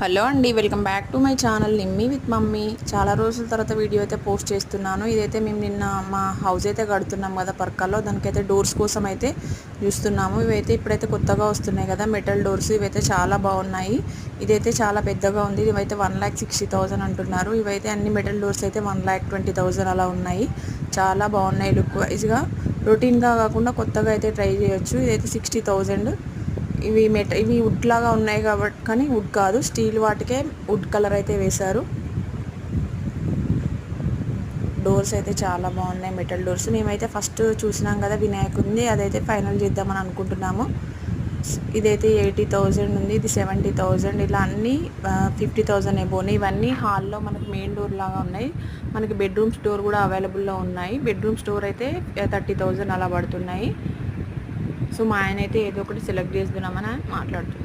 Hello అండి welcome back to my channel Nimmi with mummy. చాలా రోజుల తర్వాత వీడియో అయితే పోస్ట్ చేస్తున్నాను. ఇదైతే మేము నిన్న మా హౌస్ అయితే కడుతున్నాం కదా పర్కల్లో. దానికైతే డోర్స్ కోసం అయితే చూస్తున్నాము. ఇవైతే ఇప్పుడైతే కొత్తగా వస్తున్నాయి కదా మెటల్ డోర్స్. ఇవైతే చాలా బాగున్నాయి. ఇదైతే చాలా పెద్దగా ఉంది. ఇవైతే వన్ ల్యాక్ సిక్స్టీ థౌజండ్ అంటున్నారు. ఇవైతే అన్ని మెటల్ డోర్స్ అయితే వన్ ల్యాక్ ట్వంటీ థౌజండ్ అలా ఉన్నాయి. చాలా బాగున్నాయి లుక్ వైజ్గా. రొటీన్గా కాకుండా కొత్తగా అయితే ట్రై చేయొచ్చు. ఇదైతే సిక్స్టీ థౌజండ్ ఇవి మెట ఇవి వుడ్ లాగా ఉన్నాయి కాబట్టి కానీ వుడ్ కాదు. స్టీల్ వాటికే వుడ్ కలర్ అయితే వేశారు. డోర్స్ అయితే చాలా బాగున్నాయి మెటల్ డోర్స్ మేమైతే ఫస్ట్ చూసినాం కదా వినాయకుడిని అదైతే ఫైనల్ చేద్దామని అనుకుంటున్నాము. ఇదైతే ఎయిటీ థౌజండ్ ఉంది ఇది సెవెంటీ థౌజండ్. ఇలా అన్నీ ఫిఫ్టీ థౌజండ్ ఎబోని ఇవన్నీ హాల్లో మనకు మెయిన్ డోర్ లాగా ఉన్నాయి. మనకి బెడ్రూమ్స్ డోర్ కూడా అవైలబుల్లో ఉన్నాయి. బెడ్రూమ్ స్టోర్ అయితే థర్టీ థౌజండ్ అలా పడుతున్నాయి. సో మా ఆయన అయితే ఏదో ఒకటి సెలెక్ట్ చేస్తున్నామని మాట్లాడుతున్నాం